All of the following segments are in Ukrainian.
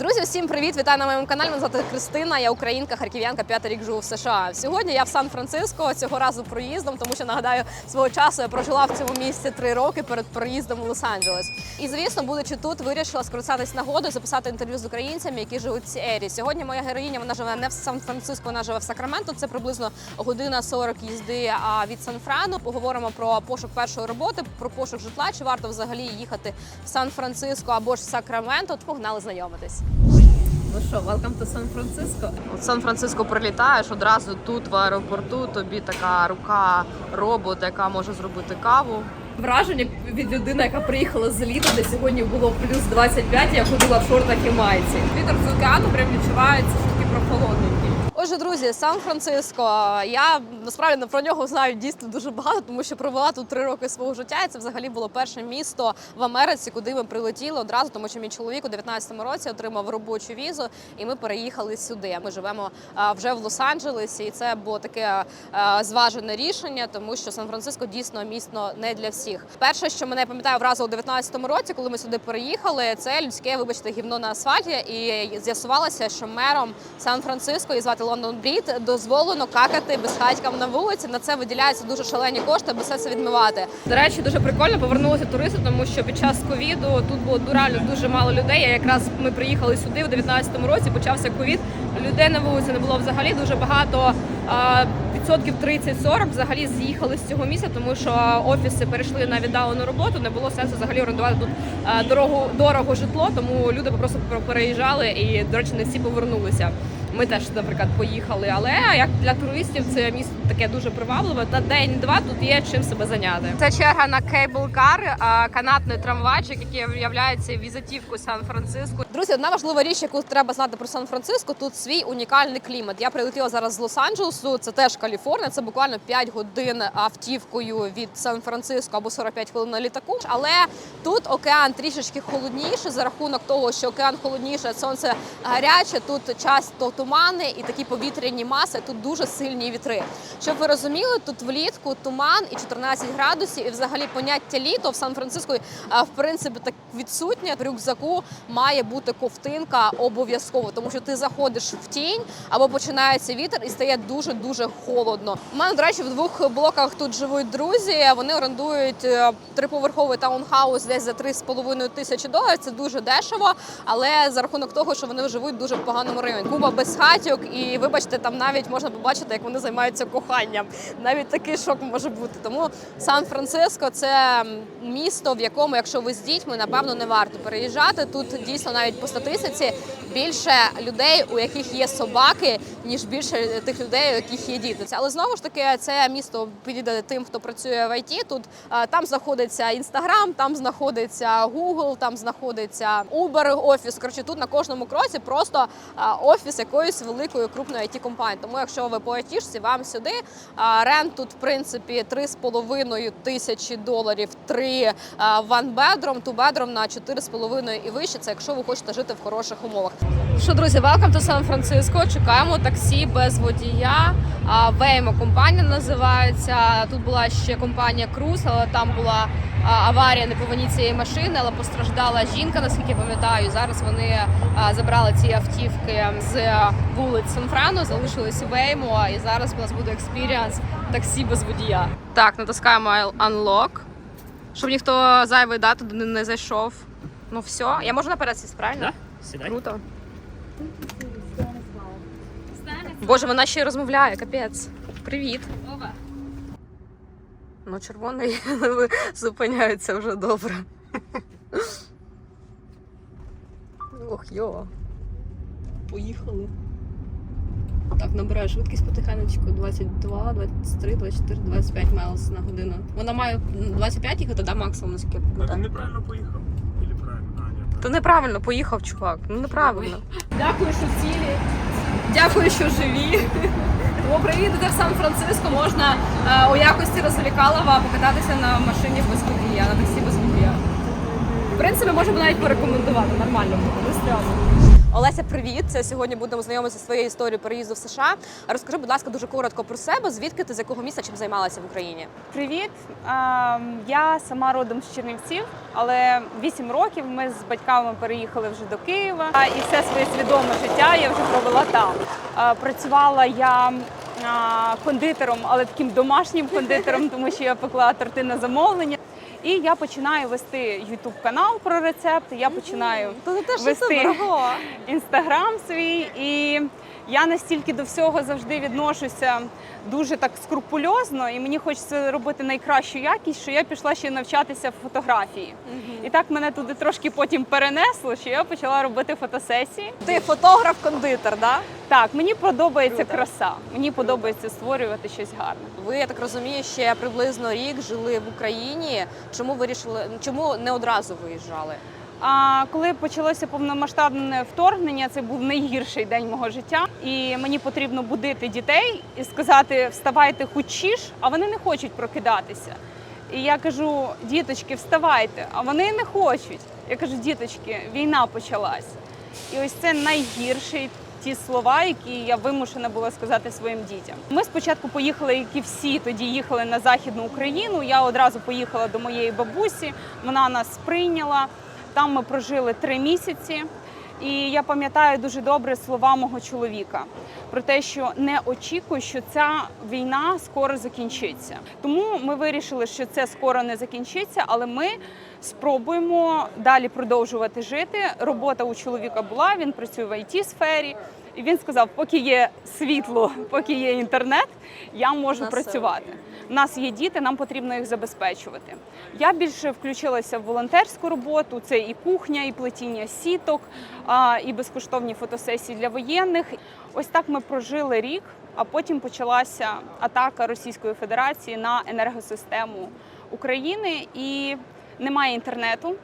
Друзі, всім привіт! Вітаю на моєму каналі. Мене звати Христина. Я українка, харків'янка, п'ятий рік живу в США. Сьогодні я в Сан-Франциско цього разу проїздом, тому що нагадаю, свого часу я прожила в цьому місці три роки перед проїздом у Лос-Анджелес. І звісно, будучи тут, вирішила скористатись нагодою, записати інтерв'ю з українцями, які живуть в цій ері. Сьогодні моя героїня вона живе не в Сан-Франциско, вона живе в Сакраменто. Це приблизно година 40 їзди від Сан-Франу. Поговоримо про пошук першої роботи, про пошук житла. Чи варто взагалі їхати в Сан-Франциско або ж в Сакраменто? Погнали знайомитись. Ну що, welcome to Francisco. От Сан-Франциско прилітаєш одразу тут в аеропорту. Тобі така рука робот, яка може зробити каву. Враження від людини, яка приїхала з літа, де сьогодні було плюс 25, я ходила в шортах і майці. Вітер з океану прям відчувається, що такий прохолодненький. Отже, друзі, Сан-Франциско. Я насправді про нього знаю дійсно дуже багато, тому що провела тут три роки свого життя. І це взагалі було перше місто в Америці, куди ми прилетіли одразу, тому що мій чоловік у 19-му році отримав робочу візу, і ми переїхали сюди. Ми живемо вже в Лос-Анджелесі, і це було таке зважене рішення, тому що Сан-Франциско дійсно місто не для всіх. Перше, що мене пам'ятаю вразило у 19-му році, коли ми сюди переїхали, це людське, вибачте, гівно на асфальті, і з'ясувалося, що мером Сан-Франциско і звати Лондон Брід дозволено какати безхатькам на вулиці. На це виділяються дуже шалені кошти, аби все це відмивати. До речі, дуже прикольно повернулися туристи, тому що під час ковіду тут було реально дуже мало людей. А якраз ми приїхали сюди в 19-му році. Почався ковід. Людей на вулиці не було взагалі дуже багато. Відсотків 30-40 взагалі з'їхали з цього місця, тому що офіси перейшли на віддалену роботу. Не було сенсу взагалі орендувати тут дорогу дорого житло, тому люди просто переїжджали і, до речі, не всі повернулися. Ми теж, наприклад, поїхали. Але як для туристів це місто таке дуже привабливе. Та день-два тут є чим себе зайняти. Це черга на кейбл-кар, канатний трамвайчик, який є візитівкою Сан-Франциско. Друзі, одна важлива річ, яку треба знати про Сан-Франциско, тут свій унікальний клімат. Я прилетіла зараз з Лос-Анджелесу, це теж Каліфорнія. Це буквально 5 годин автівкою від Сан-Франциско або 45 хвилин на літаку. Але тут океан трішечки холодніше за рахунок того, що океан холодніше, сонце гаряче. Тут часто тумани і такі повітряні маси. Тут дуже сильні вітри. Щоб ви розуміли, тут влітку туман і 14 градусів, і взагалі поняття літо в Сан-Франциско в принципі так відсутнє. В рюкзаку має бути ковтинка обов'язково, тому що ти заходиш в тінь або починається вітер і стає дуже дуже холодно. У мене, до речі, в двох блоках тут живуть друзі. Вони орендують е, триповерховий таунхаус десь за 3,5 тисячі доларів. Це дуже дешево, але за рахунок того, що вони живуть дуже в поганому районі. Куба без хатьок, і вибачте, там навіть можна побачити, як вони займаються коханням. Навіть такий шок може бути. Тому Сан-Франциско це місто, в якому, якщо ви з дітьми, напевно, не варто переїжджати. Тут дійсно навіть по статистиці більше людей, у яких є собаки, ніж більше тих людей, у яких є діти. Але знову ж таки, це місто підійде тим, хто працює в ІТ. Тут там знаходиться Інстаграм, там знаходиться Google, там знаходиться Uber офіс. Коротше, тут на кожному кроці просто офіс якоїсь великої крупної it компанії. Тому, якщо ви по айтішці, вам сюди рент тут в принципі 3,5 тисячі доларів, 3 one bedroom, two bedroom на 4,5 і вище. Це якщо ви хочете жити в хороших умовах. Що, друзі, welcome to Сан-Франциско. Чекаємо таксі без водія. Веймо компанія називається. Тут була ще компанія Круз, але там була аварія не по вині цієї машини, але постраждала жінка, наскільки я пам'ятаю. Зараз вони забрали ці автівки з вулиць Сан-Франу, залишились Веймо, і зараз у нас буде експіріанс таксі без водія. Так, натискаємо Unlock, щоб ніхто зайвий дати не, не зайшов. Ну все, я можу наперед сісти, правильно? Да? Сідай. Круто. Боже, вона ще й розмовляє, капець. Привіт. Ну, червоний зупиняється вже добре. Ох, йо. Поїхали. Так, набираю швидкість потихенечку 22, 23, 24, 25 майлз на годину. Вона має 25 їхати, да, максимум, наскільки я А ти пам'ятаю. неправильно поїхав? Та неправильно поїхав, чувак. Ну неправильно. Дякую, що цілі. Дякую, що живі. Тому приїдете в Сан-Франциско, можна е, у якості розвлікалова покататися на машині без водія, на таксі без водія. В принципі, можемо навіть порекомендувати, нормально не стрьомно. Олеся, привіт! Сьогодні будемо знайомитися зі своєю історією переїзду в США. Розкажи, будь ласка, дуже коротко про себе. Звідки ти з якого міста чим займалася в Україні? Привіт! Я сама родом з Чернівців, але 8 років ми з батьками переїхали вже до Києва. І все своє свідоме життя я вже провела там. Працювала я кондитером, але таким домашнім кондитером, тому що я пекла торти на замовлення. І я починаю вести YouTube канал про рецепти. Я починаю теж вести інстаграм свій, і я настільки до всього завжди відношуся дуже так скрупульозно, і мені хочеться робити найкращу якість, що я пішла ще навчатися фотографії. І так мене туди трошки потім перенесло, що я почала робити фотосесії. Ти фотограф-кондитер, да? Так, мені подобається Круто. краса, мені подобається створювати щось гарне. Ви, я так розумію, ще приблизно рік жили в Україні. Чому вирішили, чому не одразу виїжджали? А коли почалося повномасштабне вторгнення, це був найгірший день мого життя. І мені потрібно будити дітей і сказати: вставайте хучіш, а вони не хочуть прокидатися. І я кажу, діточки, вставайте, а вони не хочуть. Я кажу, діточки, війна почалась. І ось це найгірший ті слова, які я вимушена була сказати своїм дітям. Ми спочатку поїхали, як і всі тоді їхали на західну Україну. Я одразу поїхала до моєї бабусі. Вона нас прийняла. Там ми прожили три місяці. І я пам'ятаю дуже добре слова мого чоловіка про те, що не очікуй, що ця війна скоро закінчиться. Тому ми вирішили, що це скоро не закінчиться, але ми спробуємо далі продовжувати жити. Робота у чоловіка була, він працює в it сфері. І він сказав: поки є світло, поки є інтернет, я можу На працювати. У нас є діти, нам потрібно їх забезпечувати. Я більше включилася в волонтерську роботу. Це і кухня, і плетіння сіток, і безкоштовні фотосесії для воєнних. Ось так ми прожили рік, а потім почалася атака Російської Федерації на енергосистему України і немає інтернету.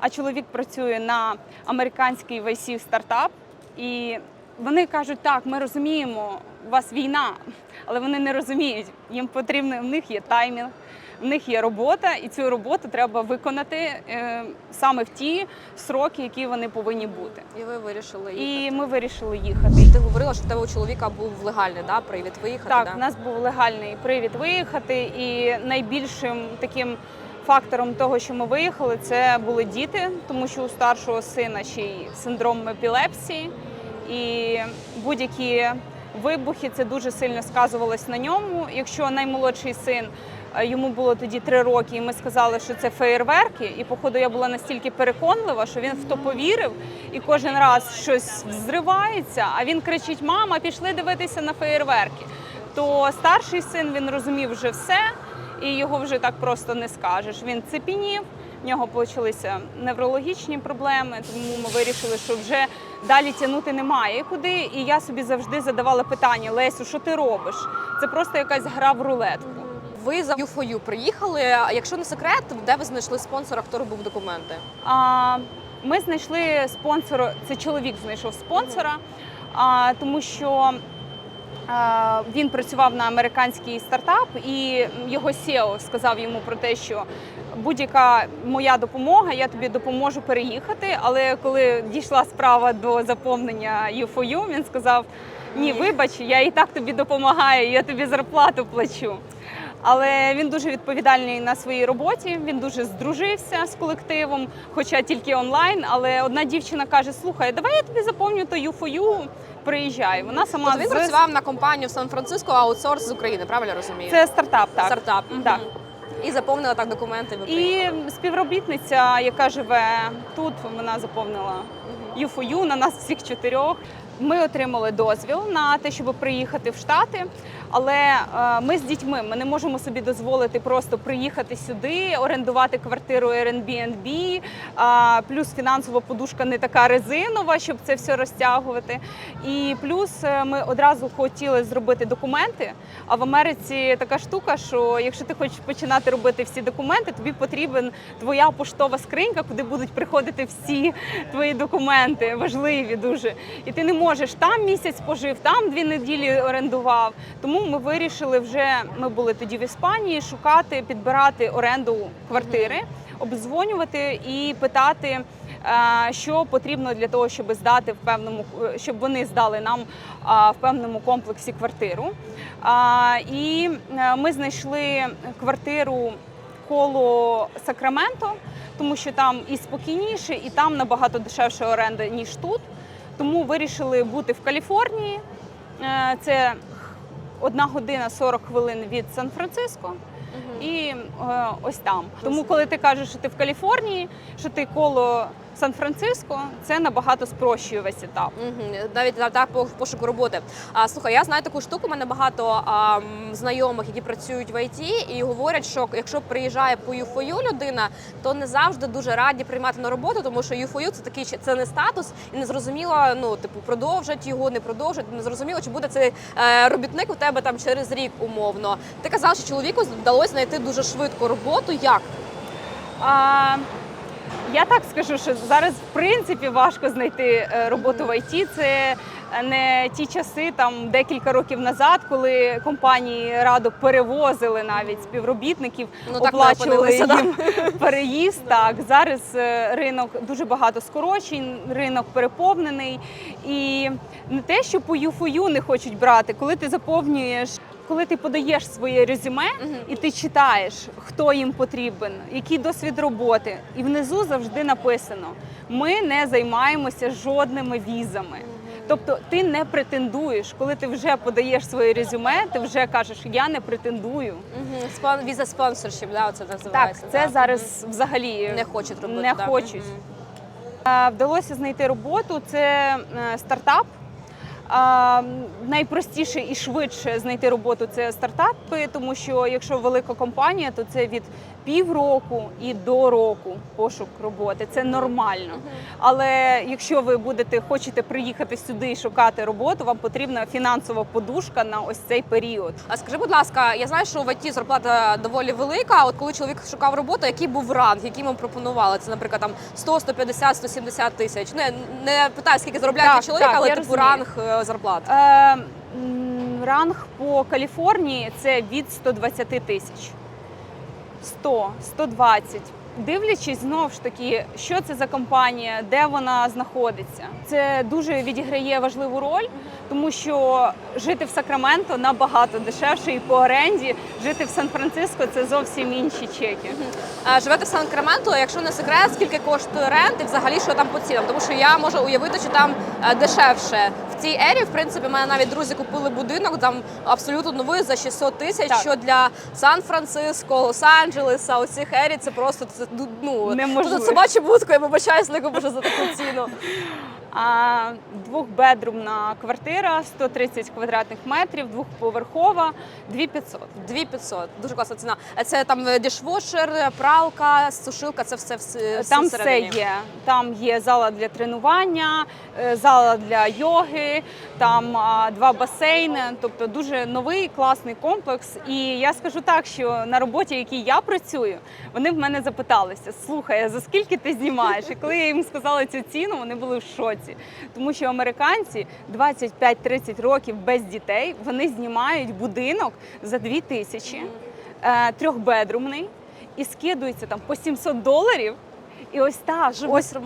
А чоловік працює на американський VC стартап. І вони кажуть, так, ми розуміємо, у вас війна, але вони не розуміють. Їм потрібно, в них є таймінг, в них є робота, і цю роботу треба виконати е, саме в ті сроки, які вони повинні бути. І ви вирішили їхати. І ми вирішили їхати. ти говорила, що в тебе у чоловіка був легальний да, привід виїхати. Так, да? у нас був легальний привід виїхати, і найбільшим таким фактором того, що ми виїхали, це були діти, тому що у старшого сина ще й синдром епілепсії, і будь-які вибухи це дуже сильно сказувалось на ньому. Якщо наймолодший син. е, Йому було тоді три роки, і ми сказали, що це феєрверки. І походу я була настільки переконлива, що він в то повірив, і кожен раз щось взривається. А він кричить: Мама, пішли дивитися на феєрверки. То старший син він розумів вже все, і його вже так просто не скажеш. Він цепінів, в нього почалися неврологічні проблеми, тому ми вирішили, що вже далі тягнути немає куди. І я собі завжди задавала питання: Лесю, що ти робиш? Це просто якась гра в рулетку. Ви за U4U приїхали. А Якщо не секрет, де ви знайшли спонсора, хто робив документи? А, Ми знайшли спонсора. Це чоловік знайшов спонсора, а, тому що він працював на американський стартап, і його SEO сказав йому про те, що будь-яка моя допомога, я тобі допоможу переїхати. Але коли дійшла справа до заповнення U4U, він сказав: Ні, вибач, я і так тобі допомагаю, я тобі зарплату плачу. Але він дуже відповідальний на своїй роботі. Він дуже здружився з колективом, хоча тільки онлайн. Але одна дівчина каже: Слухай, давай я тобі заповню то юфою, приїжджай. Вона сама Тобто він з- працював на компанію в Сан-Франциско, аутсорс з України, правильно розумію? Це стартап, так. стартап. Так. Мгм. І заповнила так документи. Ви приїхали. І співробітниця, яка живе тут, вона заповнила ЮФОЮ на нас всіх чотирьох. Ми отримали дозвіл на те, щоб приїхати в Штати. Але е, ми з дітьми ми не можемо собі дозволити просто приїхати сюди, орендувати квартиру Airbnb, плюс фінансова подушка не така резинова, щоб це все розтягувати. І плюс е, ми одразу хотіли зробити документи. А в Америці така штука, що якщо ти хочеш починати робити всі документи, тобі потрібен твоя поштова скринька, куди будуть приходити всі твої документи, важливі дуже. І ти не можеш можеш там місяць пожив, там дві неділі орендував. Тому ми вирішили вже. Ми були тоді в Іспанії шукати, підбирати оренду квартири, обдзвонювати і питати, е, що потрібно для того, щоб здати в певному е, щоб вони здали нам в певному комплексі квартиру. І е, ми знайшли квартиру коло Сакраменто, тому що там і спокійніше, і там набагато дешевша оренда, ніж тут. Тому вирішили бути в Каліфорнії. Це одна година 40 хвилин від Сан-Франциско. І е, ось там. Тому, коли ти кажеш, що ти в Каліфорнії, що ти коло Сан-Франциско, це набагато спрощує весь етап. Мгм, Навіть на так по пошуку роботи. А слухай, я знаю таку штуку. У мене багато а, знайомих, які працюють в ІТ, і говорять, що якщо приїжджає по юфою людина, то не завжди дуже раді приймати на роботу, тому що юфою це такий це не статус, і не зрозуміло, ну типу продовжать його, не продовжать. Не зрозуміло, чи буде цей е, робітник у тебе там через рік умовно. Ти казав, що чоловіку вдалося знайти дуже швидко роботу. Як? А, я так скажу, що зараз в принципі важко знайти е, роботу в ІТ. Це не ті часи, там декілька років назад, коли компанії радо перевозили навіть співробітників, Ну, так оплачували їм переїзд. Так зараз е, ринок дуже багато скорочень, ринок переповнений. І не те, що по юфою не хочуть брати, коли ти заповнюєш. Коли ти подаєш своє резюме і ти читаєш, хто їм потрібен, який досвід роботи, і внизу завжди написано: ми не займаємося жодними візами. Тобто ти не претендуєш, коли ти вже подаєш своє резюме, ти вже кажеш, я не претендую. Мгм, Спон... Віза спонсоршіп, да, це Так, називається. це да. зараз взагалі не хочуть робити. не да. хочуть. Е, Вдалося знайти роботу. Це е, стартап. Найпростіше і швидше знайти роботу це стартапи, тому що якщо велика компанія, то це від півроку і до року пошук роботи. Це нормально. Але якщо ви будете хочете приїхати сюди і шукати роботу, вам потрібна фінансова подушка на ось цей період. А скажи, будь ласка, я знаю, що в ІТ зарплата доволі велика. От коли чоловік шукав роботу, який був ранг, який ми пропонували? Це, наприклад, там 100, 150, 170 тисяч. Не, не питаю, скільки заробляє Так, чоловік, так, але типу розумію. ранг е, зарплат. Е, ранг по Каліфорнії це від 120 тисяч. 100, 120. Дивлячись знов ж таки, що це за компанія, де вона знаходиться. Це дуже відіграє важливу роль, тому що жити в Сакраменто набагато дешевше і по оренді. Жити в Сан-Франциско це зовсім інші чеки. А живете в Сан-Краменто, якщо не секрет, скільки коштує рент і взагалі що там по цінам? Тому що я можу уявити, що там е, дешевше. В цій ері, в принципі, мене навіть друзі купили будинок там абсолютно новий за 600 тисяч. Що для Сан-Франциско, Лос-Анджелеса, усіх ері це просто це, ну Неможливо. Тут собачу будку, я вибачаюсь, не куплю за таку ціну. А двохбедрумна квартира, 130 квадратних метрів, двохповерхова, 2500. 2500. Дуже класна ціна. А Це там е, дішвошер, пралка, сушилка, це все, все Там все є. Там є зала для тренування, зала для йоги, там два басейни. Тобто дуже новий класний комплекс. І я скажу так, що на роботі, якій я працюю, вони в мене запиталися: слухай, за скільки ти знімаєш? І коли я їм сказала цю ціну, вони були в шоці. Тому що американці 25-30 років без дітей вони знімають будинок за 2 тисячі, е, трьохбедрумний, і скидуються там по 700 доларів. І ось так, Живуть ось з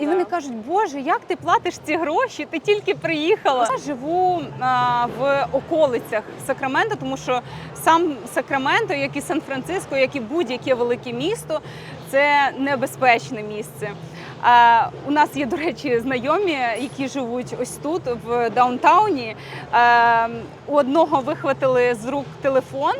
і да. вони кажуть, Боже, як ти платиш ці гроші? Ти тільки приїхала. Я живу а, в околицях Сакрамента, тому що сам Сакраменто, як і Сан-Франциско, як і будь-яке велике місто, це небезпечне місце. А, у нас є, до речі, знайомі, які живуть ось тут, в даунтауні. А, у одного вихватили з рук телефон.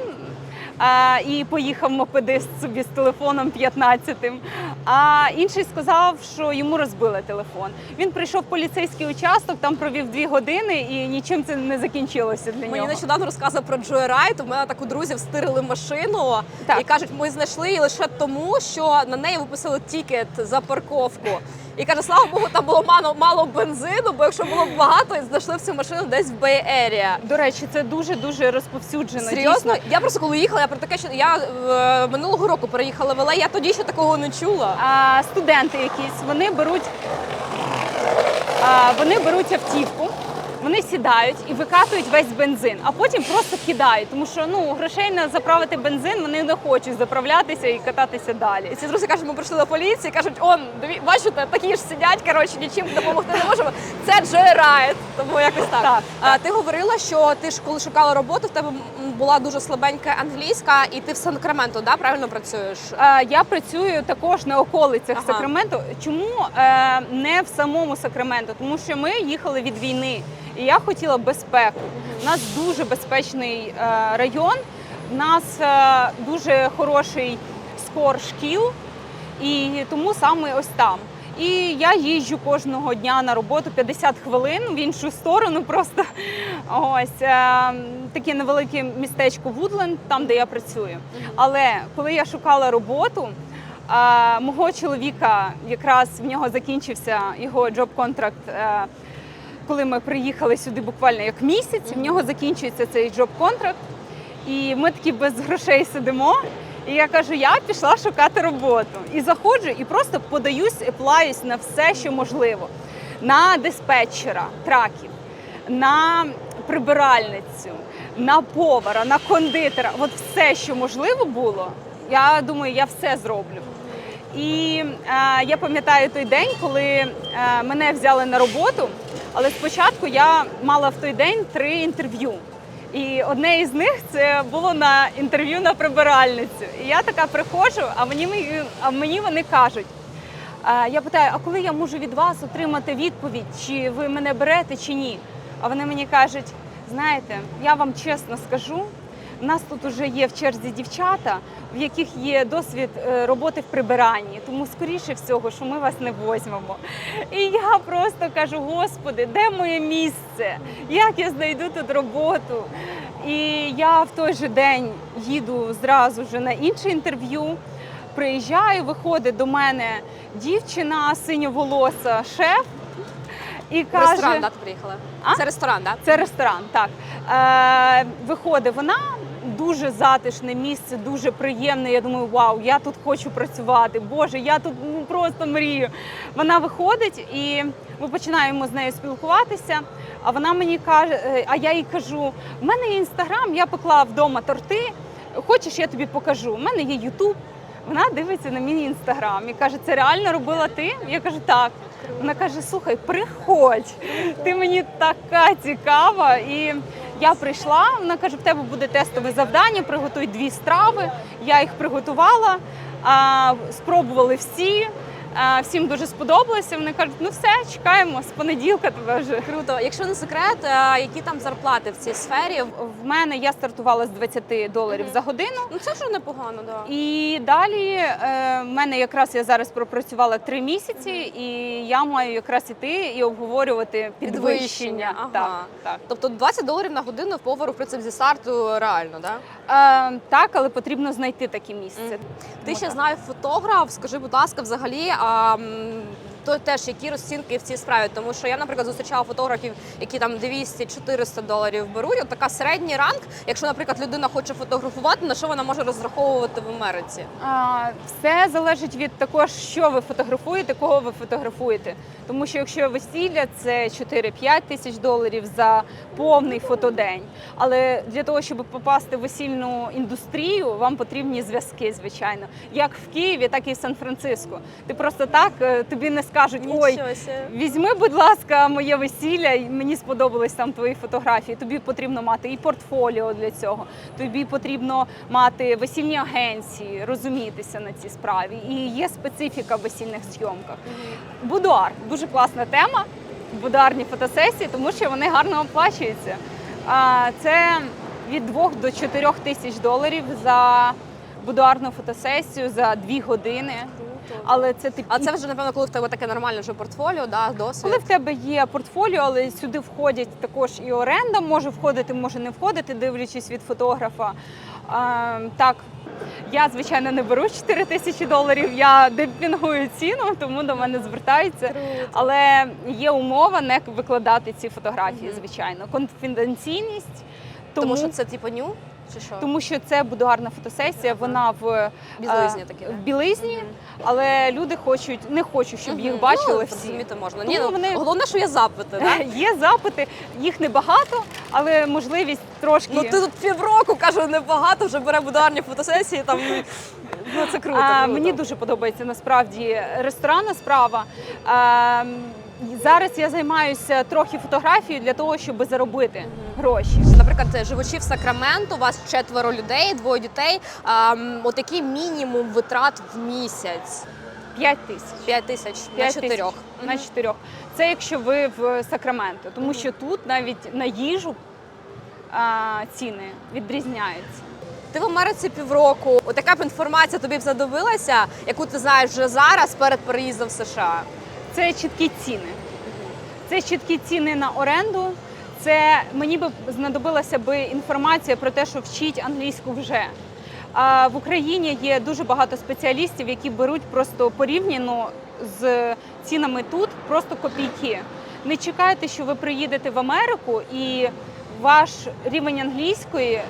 А, і поїхав мопедист собі з телефоном 15-тим. А інший сказав, що йому розбили телефон. Він прийшов в поліцейський участок, там провів дві години, і нічим це не закінчилося для Мені нього. нещодавно розказував про Joyride. У мене так у друзів стирили машину Так. і кажуть, ми знайшли її лише тому, що на неї виписали тікет за парковку. І каже, слава Богу, там було мало, мало бензину, бо якщо було б багато, знайшли всю машину десь в Bay Area. До речі, це дуже дуже розповсюджено. Серйозно, Дійсно. я просто коли їхала, я про таке, що я е, минулого року переїхала в LA, я тоді ще такого не чула. А, студенти якісь вони беруть, а, вони беруть автівку. Вони сідають і викатують весь бензин, а потім просто кидають, тому що ну грошей на заправити бензин вони не хочуть заправлятися і кататися далі. І ці друзі кажуть, ми прийшли до поліції, кажуть, он, бачите, такі ж сидять, коротше, нічим допомогти не можемо. Це Joyride, тому якось так. Так, А, ти говорила, що ти ж коли шукала роботу, в тебе була дуже слабенька англійська, і ти в Сакраменто, да, правильно працюєш? Е, Я працюю також на околицях Ага. Сакраменто. Чому е, не в самому Сакраменто? Тому що ми їхали від війни, і я хотіла безпеку. У нас дуже безпечний е, район, у нас е, дуже хороший скор шкіл, і тому саме ось там. І я їжджу кожного дня на роботу 50 хвилин в іншу сторону. Просто ось е, таке невелике містечко Вудленд, там де я працюю. Але коли я шукала роботу, мого чоловіка якраз в нього закінчився його джоб-контракт. Коли ми приїхали сюди буквально як місяць, в нього закінчується цей джоб-контракт, і ми такі без грошей сидимо. І я кажу, я пішла шукати роботу. І заходжу і просто подаюсь, еплаюсь на все, що можливо. На диспетчера траків, на прибиральницю, на повара, на кондитера. От все, що можливо було, я думаю, я все зроблю. І е, я пам'ятаю той день, коли е, мене взяли на роботу, але спочатку я мала в той день три інтерв'ю. І одне із них це було на інтерв'ю на прибиральницю. І я така приходжу, а мені, а мені вони кажуть. Я питаю, а коли я можу від вас отримати відповідь, чи ви мене берете, чи ні? А вони мені кажуть: знаєте, я вам чесно скажу, у нас тут вже є в черзі дівчата, в яких є досвід е, роботи в прибиранні, тому скоріше всього, що ми вас не возьмемо. І я просто кажу: Господи, де моє місце? Як я знайду тут роботу? І я в той же день їду зразу вже на інше інтерв'ю. Приїжджаю, виходить до мене дівчина синьоволоса, шеф, і каже, ресторан, да, ти приїхала? А? Це ресторан, да? це ресторан, так. Е, виходить вона. Дуже затишне місце, дуже приємне. Я думаю, вау, я тут хочу працювати. Боже, я тут ну, просто мрію. Вона виходить і ми починаємо з нею спілкуватися. А вона мені каже, е, а я їй кажу: в мене є інстаграм, я пекла вдома торти. Хочеш, я тобі покажу. У мене є Ютуб. Вона дивиться на мій інстаграм і каже: Це реально робила ти? Я кажу, так. Вона каже: Слухай, приходь, ти мені така цікава. І я прийшла. Вона каже: в тебе буде тестове завдання, приготуй дві страви. Я їх приготувала, спробували всі. Всім дуже сподобалося. Вони кажуть, ну все, чекаємо з понеділка тебе вже. Круто. Якщо не секрет, які там зарплати в цій сфері? В мене я стартувала з 20 доларів за годину. Ну це вже непогано, да. І далі е, в мене якраз я зараз пропрацювала три місяці, і я маю якраз іти і обговорювати підвищення. Підвищення, ага. Так, так. Тобто 20 доларів на годину в повару, в принципі, зі старту реально, да? Е, так, але потрібно знайти таке місце. Мгм. Ти Тому ще так. знаю фотограф. Скажи, будь ласка, взагалі. А, м, то теж які розцінки в цій справі, тому що я, наприклад, зустрічала фотографів, які там 200-400 доларів беруть. От така середній ранг. Якщо, наприклад, людина хоче фотографувати, на що вона може розраховувати в Америці? А, Все залежить від також, що ви фотографуєте, кого ви фотографуєте. Тому що якщо весілля, це 4-5 тисяч доларів за повний фотодень. Але для того, щоб попасти в весільну індустрію, вам потрібні зв'язки, звичайно, як в Києві, так і в Сан-Франциско. Ти просто так е, тобі не скажуть, ой. Візьми, будь ласка, моє весілля. і Мені сподобались там твої фотографії. Тобі потрібно мати і портфоліо для цього. Тобі потрібно мати весільні агенції, розумітися на цій справі. І є специфіка в весільних зйомках. Будуар дуже класна тема. Будуарні фотосесії, тому що вони гарно оплачуються. А, Це від 2 до 4 тисяч доларів за будуарну фотосесію за 2 години. Але це тип А це вже напевно, коли в тебе таке нормальне вже портфоліо, да, досвід. коли в тебе є портфоліо, але сюди входять також і оренда, може входити, може не входити, дивлячись від фотографа. А, так, я звичайно не беру 4 тисячі доларів. Я демпінгую ціну, тому до мене звертаються. Але є умова не викладати ці фотографії, звичайно. Конфіденційність. Тому, Тому, що це типу ню? Чи що? тому що це будуарна фотосесія. Вона в е, Білизні такі, в да? білизні, але люди хочуть, не хочуть, щоб їх бачили ну, всі. Зрозуміти можна. Ні, ну, вони- Головне, що є запити, так? Є запити, їх небагато, але можливість трошки. Ну ти тут півроку кажу, небагато вже бере будуарні фотосесії. Там ну це круто. А, круто. Мені дуже подобається насправді ресторанна справа. А, м, зараз я займаюся трохи фотографією для того, щоб заробити гроші. Наприклад, живучи в Сакраменто, у вас четверо людей, двоє дітей. А, м, от який мінімум витрат в місяць? 5 тисяч. 5 тисяч на П'ять чотирьох. На чотирьох. Це якщо ви в Сакраменто, тому що тут навіть на їжу а, ціни відрізняються. Ти в Америці півроку. Отака б інформація тобі б знадобилася, яку ти знаєш вже зараз перед переїздом в США. Це чіткі ціни. Це чіткі ціни на оренду. Це мені би знадобилася би інформація про те, що вчить англійську вже. А в Україні є дуже багато спеціалістів, які беруть просто порівняно з цінами тут просто копійки. Не чекайте, що ви приїдете в Америку і ваш рівень англійської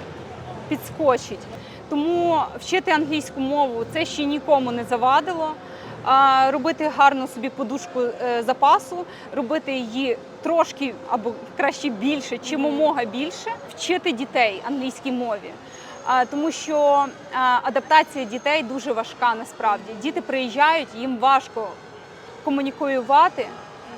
підскочить. Тому вчити англійську мову це ще нікому не завадило. Робити гарну собі подушку е, запасу, робити її трошки або краще більше, чи момога більше, вчити дітей англійській мові. Тому що адаптація дітей дуже важка насправді. Діти приїжджають, їм важко комунікуювати.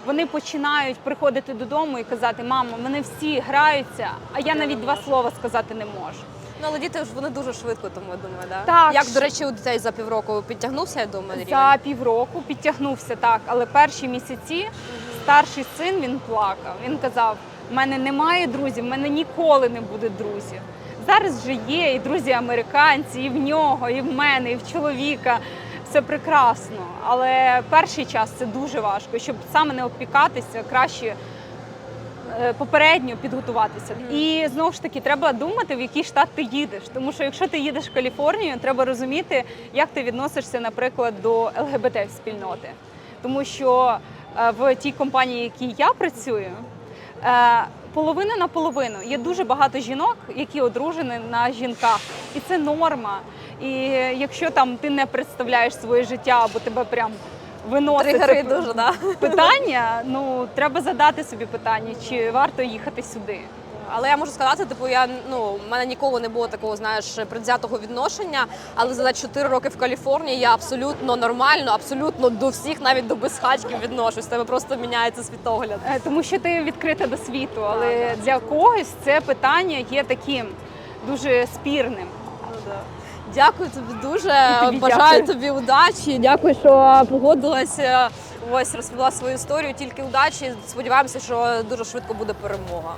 Вони починають приходити додому і казати: мамо, вони всі граються, а я навіть два слова сказати не можу. Ну але діти ж вони дуже швидко, тому я думаю, да? Так, Як до речі, у дітей за півроку підтягнувся, я думаю, рівень? За півроку підтягнувся так, але перші місяці старший син він плакав. Він казав: у мене немає друзів, в мене ніколи не буде друзів. Зараз вже є і друзі американці, і в нього, і в мене, і в чоловіка. Все прекрасно. Але перший час це дуже важко. Щоб саме не опікатися, краще е, попередньо підготуватися. І знову ж таки, треба думати, в який штат ти їдеш. Тому що якщо ти їдеш в Каліфорнію, треба розуміти, як ти відносишся, наприклад, до ЛГБТ спільноти. Тому що в тій компанії, в якій я працюю, е, половина на половину є дуже багато жінок, які одружені на жінках, і це норма. І якщо там ти не представляєш своє життя або тебе прям виносить це дуже, да? питання, ну треба задати собі питання, чи варто їхати сюди. Але я можу сказати, типу, я ну в мене ніколи не було такого, знаєш, предвзятого відношення. Але за 4 роки в Каліфорнії я абсолютно нормально, абсолютно до всіх, навіть до безхатьків відношусь. Тебе просто міняється світогляд. Е, Тому що ти відкрита до світу, але для когось це питання є таким дуже спірним. Ну, да. Дякую тобі дуже. І тобі Бажаю дякую. тобі удачі. Дякую, що погодилася. Ось розповіла свою історію. Тільки удачі. Сподіваємося, що дуже швидко буде перемога.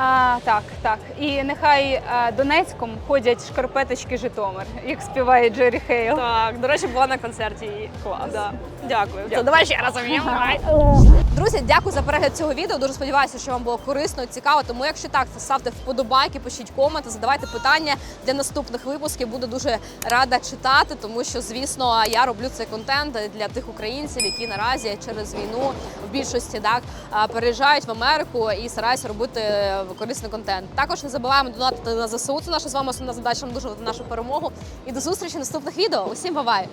А, так, так. І нехай е, Донецьком ходять шкарпеточки Житомир, як співає Джері Хейл. Так, до речі, була на концерті. і- Клас. Да. Дякую. Це, давай ще раз. Друзі, дякую за перегляд цього відео. Дуже сподіваюся, що вам було корисно і цікаво. Тому, якщо так, ставте вподобайки, пишіть коменти, задавайте питання для наступних випусків. Буду дуже рада читати, тому що, звісно, я роблю цей контент для тих українців, які наразі через війну в більшості так переїжджають в Америку і стараються робити корисний контент. Також не забуваємо донатити на ЗСУ. Це наша з вами основна задача. Нам дуже на нашу перемогу. І до зустрічі в наступних відео. Усім бувай!